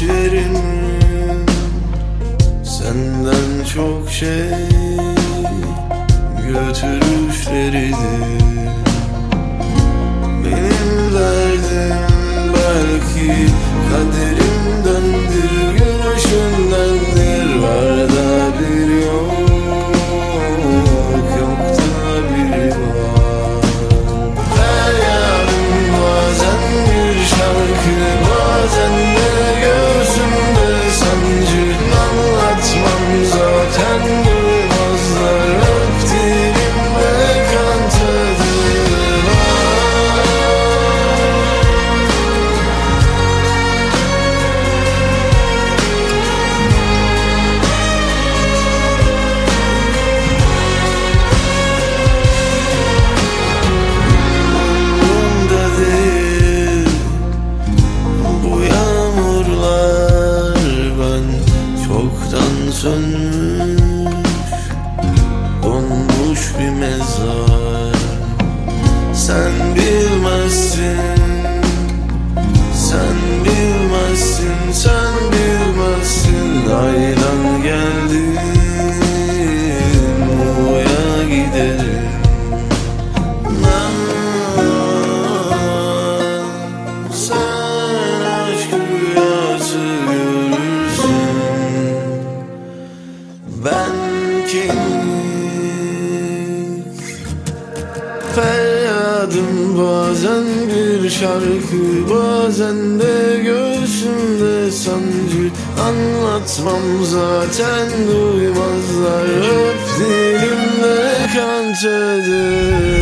düşerim Senden çok şey götürüşleridir. Benim derdim belki kaderim sönmüş Donmuş bir mezar. Sen bilmezsin. Sen bilmezsin Sen bilmezsin. Aydan Feryadım bazen bir şarkı Bazen de göğsümde sancı. Anlatmam zaten duymazlar. Öp dilimde kan tadı